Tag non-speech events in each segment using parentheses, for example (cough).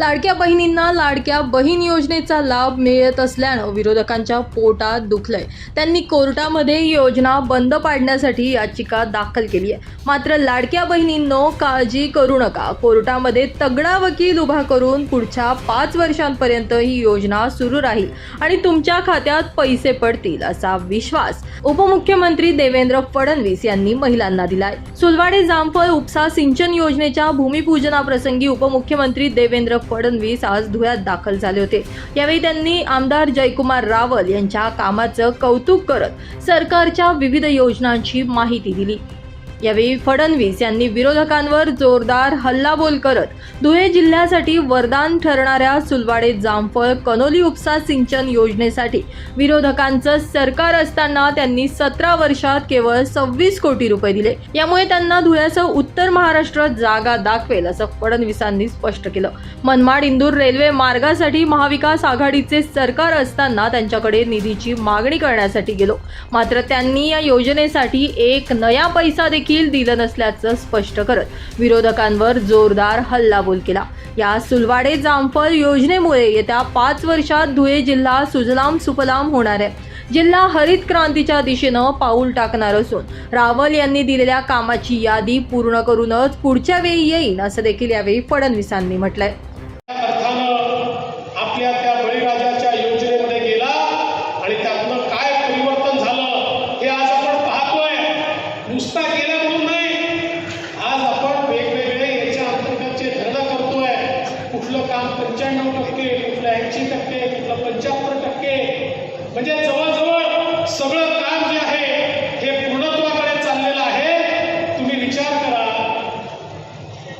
लाडक्या बहिणींना लाडक्या बहीण योजनेचा लाभ मिळत असल्यानं विरोधकांच्या पोटात दुखलंय. त्यांनी कोर्टामध्ये योजना बंद पाडण्यासाठी याचिका दाखल केली आहे मात्र लाडक्या बहिणींनो काळजी करू नका. कोर्टामध्ये तगडा वकील उभा करून पुढच्या पाच वर्षांपर्यंत ही योजना सुरू राहील आणि तुमच्या खात्यात पैसे पडतील असा विश्वास उपमुख्यमंत्री देवेंद्र फडणवीस यांनी महिलांना दिलाय. सुलवाडे जामफळ उपसा सिंचन योजनेच्या भूमिपूजनाप्रसंगी उपमुख्यमंत्री देवेंद्र फडणवीस आज धुळ्यात दाखल झाले होते. यावेळी त्यांनी आमदार जयकुमार रावल यांच्या कामाचं कौतुक करत सरकारच्या विविध योजनांची माहिती दिली. यावेळी फडणवीस यांनी विरोधकांवर जोरदार हल्लाबोल करत धुळे जिल्ह्यासाठी वरदान ठरणाऱ्या सुलवाडे जामफळ कनोली उपसा सिंचन योजनेसाठी विरोधकांचं सरकार असताना त्यांनी सतरा वर्षात केवळ सव्वीस कोटी रुपये दिले. यामुळे त्यांना धुळ्यासह उत्तर महाराष्ट्र जागा दाखवेल असं फडणवीसांनी स्पष्ट केलं. मनमाड इंदूर रेल्वे मार्गासाठी महाविकास आघाडीचे सरकार असताना त्यांच्याकडे निधीची मागणी करण्यासाठी गेलो. मात्र त्यांनी या योजनेसाठी एक नया पैसा देखील दिलं नसल्याचं स्पष्ट करत विरोधकांवर जोरदार हल्लाबोल केला. या सुलवाडे जामफळ योजनेमुळे येत्या पाच वर्षात धुळे जिल्हा सुजलाम सुफलाम होणार आहे. जिल्हा हरित क्रांतीच्या दिशेनं पाऊल टाकणार असून रावल यांनी दिलेल्या कामाची यादी पूर्ण करूनच पुढच्या वेळी येईन असं देखील यावेळी फडणवीसांनी म्हटलंय अर्थानं आपल्या त्या बळीराजाच्या योजनेमध्ये गेला आणि त्यातनं काय परिवर्तन झालं हे आज आपण पाहतोय नुसता गेला म्हणून नाही आज आपण वेगवेगळे याच्या अंतर्गतचे धरणं करतोय कुठलं काम पंच्याण्णव टक्के कुठलं ऐंशी टक्के कुठलं पंच्याहत्तर टक्के म्हणजे जवळजवळ सगळं काम जे आहे हे पूर्णत्वाकडे चाललेलं आहे तुम्ही विचार करा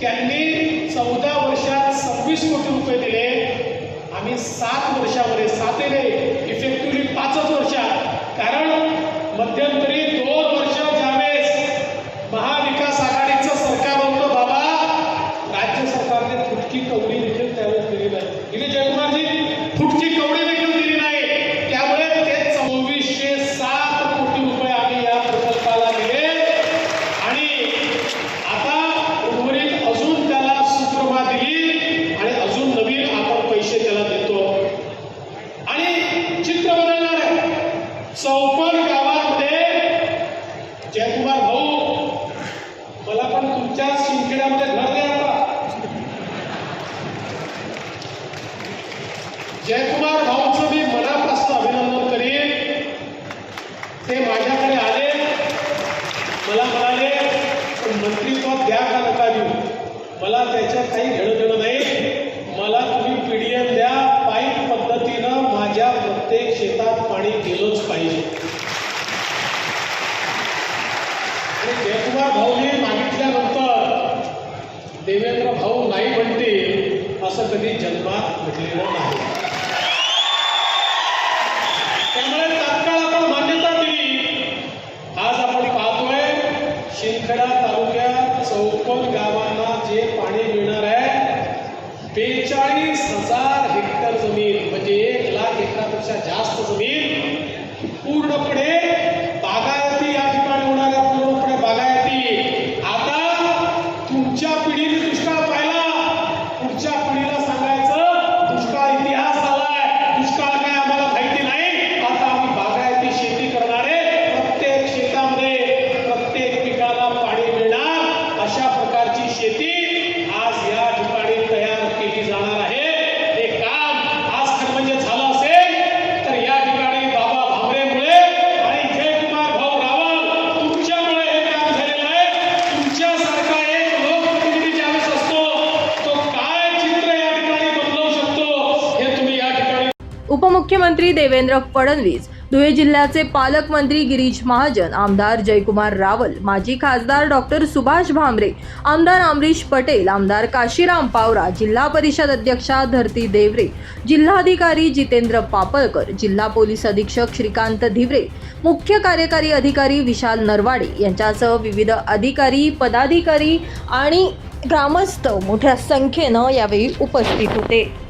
त्यांनी चौदा वर्षात सव्वीस कोटी रुपये दिले. आम्ही सात वर्षामध्ये साते इफेक्टिव्हली पाचच वर्षात. कारण मध्यंतरी दोन वर्ष ज्यावेळेस महाविकास आघाडीचं सरकार होतं बाबा राज्य सरकारने फुटकी कवडी देखील त्यावेळेस दिली नाही दिली जयकुमारजी फुटकी कवडी देखील दिली नाही त्यामुळे ते चोवीसशे सात कोटी रुपये आम्ही या प्रकल्पाला दिले आणि आता उर्वरित अजून त्याला सुप्रमा दिली आणि अजून नवीन आपण पैसे त्याला देतो आणि चित्र बदलणार आहे चौपन्न गावामध्ये जयकुमार भाऊ मला पण तुमच्या शिंदखेड्यामध्ये घर द्या आता जयकुमार भाऊचं मी मनापासून अभिनंदन करीन. ते माझ्याकडे आले. मला म्हणाले पण मंत्रित्व द्या का नका देऊ? मला त्याच्यात काही घेणं देणं नाही. मला तुम्ही पीडीएम द्या. पाईप पद्धतीनं माझ्या प्रत्येक शेतात पाणी गेलंच पाहिजे. आणि जयकुमार भाऊने मागितल्यानंतर देवेंद्र भाऊ नाही म्हणतील असं कधी जन्मात घडलेलं नाही. त्यामुळे तात्काळ आपण मान्यता दिली आज आपण पाहतोय शिंदखेडा तालुक्यात चौपन्न गावांना जे पाणी मिळणार आहे बेचाळीस हजार हेक्टर जमीन म्हणजे एक लाख एकरापेक्षा जास्त जमीन पूर्णपणे बागायती या ठिकाणी होणार आहे पूर्णपणे बागायती आता तुमच्या पिढीने दुष्काळ पाहिला पुढच्या पिढीला सांगायचं दुष्काळ इतिहास आलाय दुष्काळ काय आम्हाला माहिती नाही आता आम्ही बागायती शेती करणारे प्रत्येक शेतामध्ये प्रत्येक पिकाला पाणी मिळणार अशा प्रकारची शेती आज या ठिकाणी तयार केली जाणार आहे हे काम आज खरं म्हणजे झालं असेल तर या ठिकाणी बाबा भामरेमुळे आणि जयकुमार भाऊ रावल तुमच्यामुळे हे काम झालेलं आहे तुमच्यासारखा एक लोकप्रतिनिधी ज्यावेळेस असतो तो काय चित्र या ठिकाणी बदलवू शकतो हे तुम्ही या ठिकाणी मुख्यमंत्री देवेंद्र फडणवीस धुळे जिल्ह्याचे पालकमंत्री गिरीश महाजन आमदार जयकुमार रावल माजी खासदार डॉक्टर सुभाष भामरे आमदार अमरीश पटेल आमदार काशीराम पावरा जिल्हा परिषद अध्यक्षा धरती देवरे जिल्हाधिकारी जितेंद्र पापळकर जिल्हा पोलीस अधीक्षक श्रीकांत धिवरे मुख्य कार्यकारी अधिकारी विशाल नरवाडे यांच्यासह विविध अधिकारी पदाधिकारी आणि ग्रामस्थ मोठ्या संख्येनं यावेळी उपस्थित होते.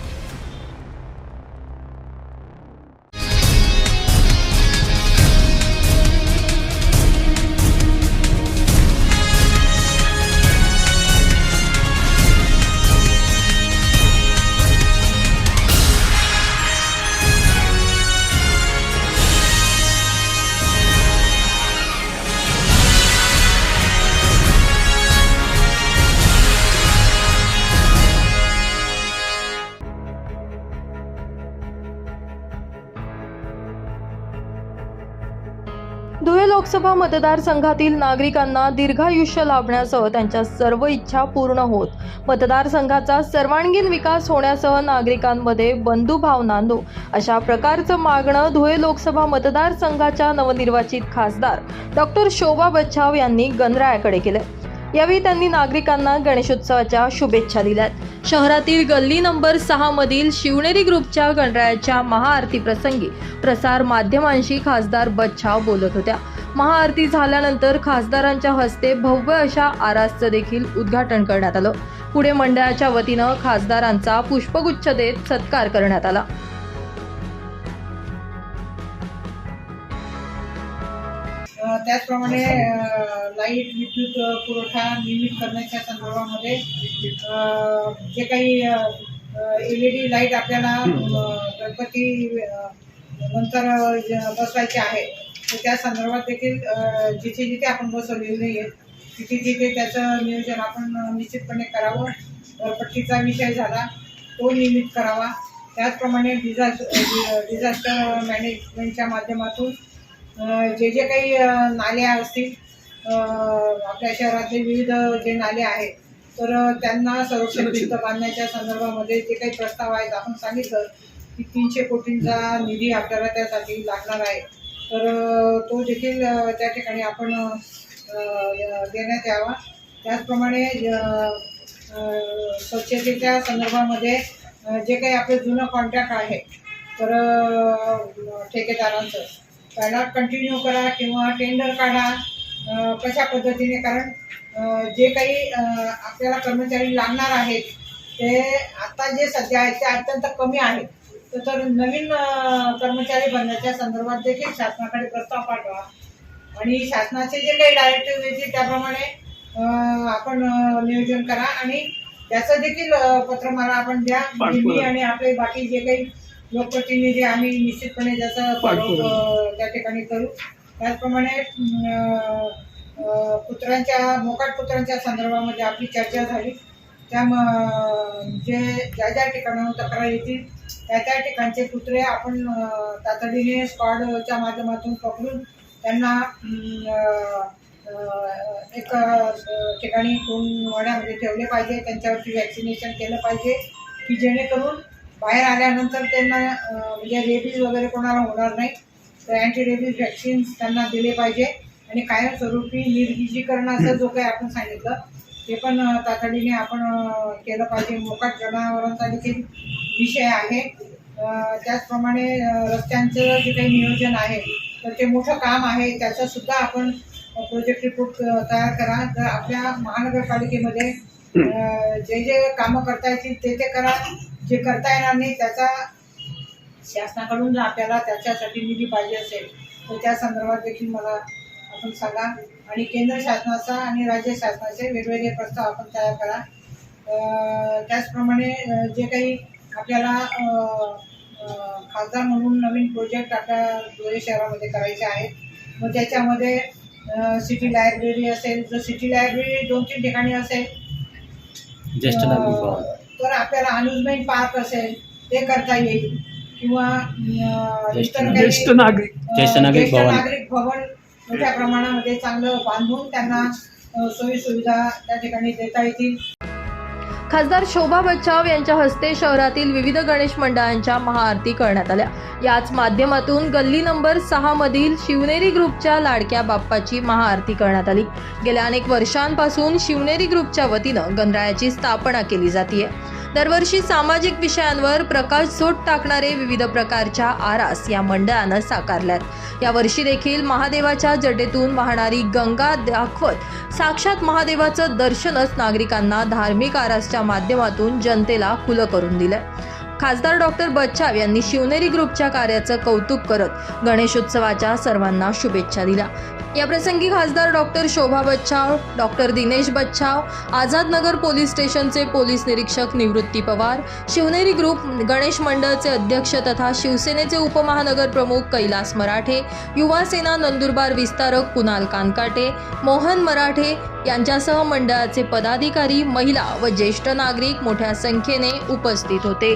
लोकसभा मतदारसंघातील नागरिकांना दीर्घायुष्य लाभण्यासह त्यांच्या सर्व इच्छा पूर्ण होत. मतदारसंघाचा सर्वांगीण विकास होण्यासह नागरिकांमध्ये बंधुभाव नांदो अशा प्रकारचं मागणं धुळे लोकसभा मतदारसंघाच्या नवनिर्वाचित खासदार डॉक्टर शोभा बच्छाव यांनी गणरायाकडे केलं यावेळी त्यांनी नागरिकांना गणेशोत्सवाच्या शुभेच्छा दिल्यात. शहरातील गल्ली नंबर सहा मधील शिवनेरी ग्रुपच्या गणरायाच्या महाआरती प्रसंगी प्रसार माध्यमांशी खासदार बच्छाव बोलत होत्या. महाआरती झाल्यानंतर खासदारांच्या हस्ते भव्य अशा आरासचं देखील उद्घाटन करण्यात आलं. पुढे मंडळाच्या वतीनं खासदारांचा पुष्पगुच्छ देत सत्कार करण्यात आला. त्याचप्रमाणे लाइट विद्युत पुरवठा नियमित करण्याच्या संदर्भामध्ये जे काही एल ई डी लाइट आपल्याला गणपती नंतर बसवायचे आहे तर त्या संदर्भात देखील जिथे जिथे आपण बसवलेले नाही आहेत तिथे तिथे त्याचं नियोजन आपण निश्चितपणे करावं. घरपट्टीचा विषय झाला तो नियमित करावा. त्याचप्रमाणे डिझास्टर डिझास्टर मॅनेजमेंटच्या माध्यमातून जे जे काही अ, नाल्या असतील आपल्या शहरातले विविध जे नाले आहेत तर त्यांना संरक्षण भिंत बांधण्याच्या संदर्भामध्ये जे काही प्रस्ताव आहेत आपण सांगितलं की तीनशे कोटींचा निधी आपल्याला त्यासाठी लागणार आहे. तर तो देखील त्या ठिकाणी आपण देण्यात यावा. त्याचप्रमाणे स्वच्छतेच्या संदर्भामध्ये जे काही आपलं जुनं कॉन्ट्रॅक्ट आहे तर ठेकेदारांचं त्याला कंटिन्यू करा किंवा टेंडर काढा कशा पद्धतीने? कारण जे काही आपल्याला कर्मचारी लागणार आहेत ते आता जे सध्या आहेत ते अत्यंत कमी आहेत. तर नवीन कर्मचारी भरण्याच्या संदर्भात देखील शासनाकडे प्रस्ताव पाठवा. आणि शासनाचे जे काही डायरेक्टिव्ह येतील त्याप्रमाणे आपण नियोजन करा आणि त्याचं देखील पत्र मला आपण द्या. आणि आपले बाकी जे काही लोकप्रतिनिधी आम्ही निश्चितपणे त्याचा त्या ठिकाणी करू. त्याचप्रमाणे कुत्र्यांच्या मोकाट कुत्र्यांच्या संदर्भामध्ये आपली चर्चा झाली. त्या म- जे ज्या ज्या ठिकाणाहून तक्रार येतील त्या त्या ठिकाणचे कुत्रे आपण तातडीने स्क्वॉडच्या माध्यमातून पकडून त्यांना एक ठिकाणी कोण वाड्यामध्ये ठेवले पाहिजे त्यांच्यावरती वॅक्सिनेशन केलं पाहिजे की जेणेकरून बाहेर आल्यानंतर त्यांना म्हणजे रेबीज वगैरे कोणाला होणार नाही तर अँटी रेबीज वॅक्सिन्स त्यांना दिले पाहिजे. आणि कायमस्वरूपी निर्गिजीकरणाचं (clears throat) जो काही आपण सांगितलं ते पण तातडीने आपण केलं पाहिजे. मोकाट जनावरांचा देखील विषय आहे. त्याचप्रमाणे रस्त्यांचं जे काही नियोजन आहे तर ते मोठं काम आहे. त्याचंसुद्धा आपण प्रोजेक्ट रिपोर्ट तयार करा. तर आपल्या महानगरपालिकेमध्ये जे जे कामं करता येतील ते ते करा. जे करता येणार नाही त्याचा शासनाकडून जर आपल्याला त्याच्यासाठी निधी पाहिजे असेल तर त्या संदर्भात देखील मला आपण सांगा. आणि केंद्र शासनाचा आणि राज्य शासनाचे वेगवेगळे प्रस्ताव आपण तयार करा. अ, त्याचप्रमाणे जे काही आपल्याला खासदार म्हणून नवीन प्रोजेक्ट आपल्या धुळे शहरामध्ये करायचे आहेत. मग त्याच्यामध्ये सिटी लायब्ररी असेल जर सिटी लायब्ररी दोन तीन ठिकाणी असेल. तर आपल्याला अम्युजमेंट पार्क असेल ते करता येईल. किंवा ज्येष्ठ नागरिक. ज्येष्ठ नागरिक भवन. मोठ्या प्रमाणामध्ये चांगलं बांधून त्यांना सोयी सुविधा त्या ठिकाणी देता येतील. खासदार शोभा बच्चाव यांच्या हस्ते शहरातील विविध गणेश मंडळांच्या महाआरती करण्यात आल्या. याच माध्यमातून गल्ली नंबर सहा मधील शिवनेरी ग्रुपच्या लाडक्या बाप्पाची महाआरती करण्यात आली. गेल्या अनेक वर्षांपासून शिवनेरी ग्रुपच्या वतीनं गणरायाची स्थापना केली जाते दरवर्षी सामाजिक विषयांवर प्रकाश झोट टाकणारे विविध प्रकारच्या आरास या मंडळानं साकारल्यात. यावर्षी देखील महादेवाच्या जटेतून वाहणारी गंगा दाखवत साक्षात महादेवाचं दर्शनच नागरिकांना धार्मिक आरासच्या माध्यमातून जनतेला खुलं करून दिलं खासदार डॉक्टर बच्छाव यांनी शिवनेरी ग्रुपच्या कार्याचं कौतुक करत गणेशोत्सवाच्या सर्वांना शुभेच्छा दिल्या. याप्रसंगी खासदार doctor Shobha Bachhav doctor Dinesh Bachhav Azadnagar police स्टेशनचे पोलीस निरीक्षक निवृत्ती पवार शिवनेरी ग्रुप गणेश मंडळचे अध्यक्ष तथा शिवसेनेचे उपमहानगर प्रमुख कैलास मराठे युवा सेना नंदुरबार विस्तारक कुणाल कानकाटे मोहन मराठे यांच्यासह मंडळाचे पदाधिकारी महिला व ज्येष्ठ नागरिक मोठ्या संख्येने उपस्थित होते.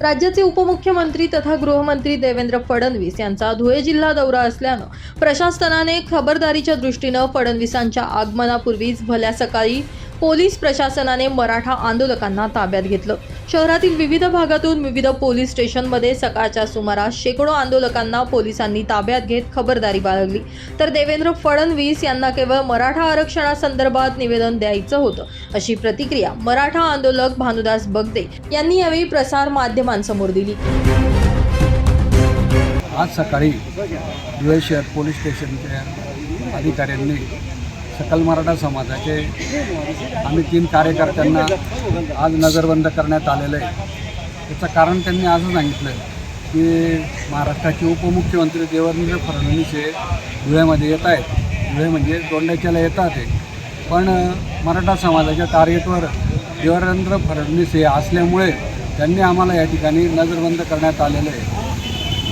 राज्याचे उपमुख्यमंत्री तथा गृहमंत्री देवेंद्र फडणवीस यांचा धुळे जिल्हा दौरा असल्यानं प्रशासनाने खबरदारीच्या दृष्टीनं फडणवीसांच्या आगमनापूर्वीच भल्या सकाळी पोलीस प्रशासनाने मराठा आंदोलकांना ताब्यात घेतलं. शहरातील विविध भागातून विविध पोलीस स्टेशनमध्ये सकाळच्या सुमारास शेकडो आंदोलकांना पोलिसांनी ताब्यात घेत खबरदारी बाळगली. तर देवेंद्र फडणवीस यांना केवळ मराठा आरक्षणासंदर्भात निवेदन द्यायचं होतं अशी प्रतिक्रिया मराठा आंदोलक भानुदास बगदे यांनी यावेळी प्रसार माध्यमांसमोर दिली. आज सकाळी धुळे शहर पोलीस स्टेशनच्या अधिकाऱ्यांनी सकल मराठा समाजाचे आम्ही तीन कार्यकर्त्यांना आज नजरबंद करण्यात आलेलं आहे. त्याचं कारण त्यांनी असं सांगितलं की महाराष्ट्राचे उपमुख्यमंत्री देवेंद्र फडणवीस हे धुळ्यामध्ये येत आहेत. धुळे म्हणजे दोंड्याच्याला येतात आहे पण मराठा समाजाच्या टार्गेटवर देवेंद्र फडणवीस हे असल्यामुळे त्यांनी आम्हाला या ठिकाणी नजरबंद करण्यात आलेलं आहे.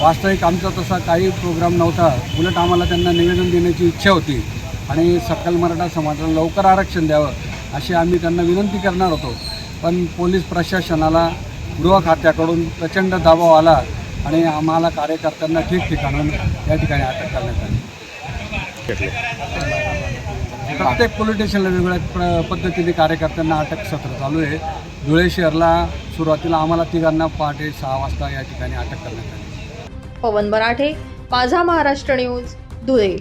वास्तविक आमचा तसा काही प्रोग्राम नव्हता. उलट आम्हाला त्यांना निवेदन देण्याची इच्छा होती. आणि सकल मराठा समाजाला लवकर आरक्षण द्यावं अशी आम्ही त्यांना विनंती करणार होतो. पण पोलीस प्रशासनाला गृह खात्याकडून प्रचंड दबाव आला आणि आम्हाला कार्यकर्त्यांना ठिकठिकाणून या ठिकाणी अटक करण्यात आली. प्रत्येक पोलीस स्टेशनला वेगवेगळ्या पद्धतीने कार्यकर्त्यांना अटक सत्र चालू आहे. धुळे शहरला सुरुवातीला आम्हाला तिघांना पहाटे सहा वाजता या ठिकाणी अटक करण्यात आली. पवन मराठे माझा महाराष्ट्र न्यूज धुळे.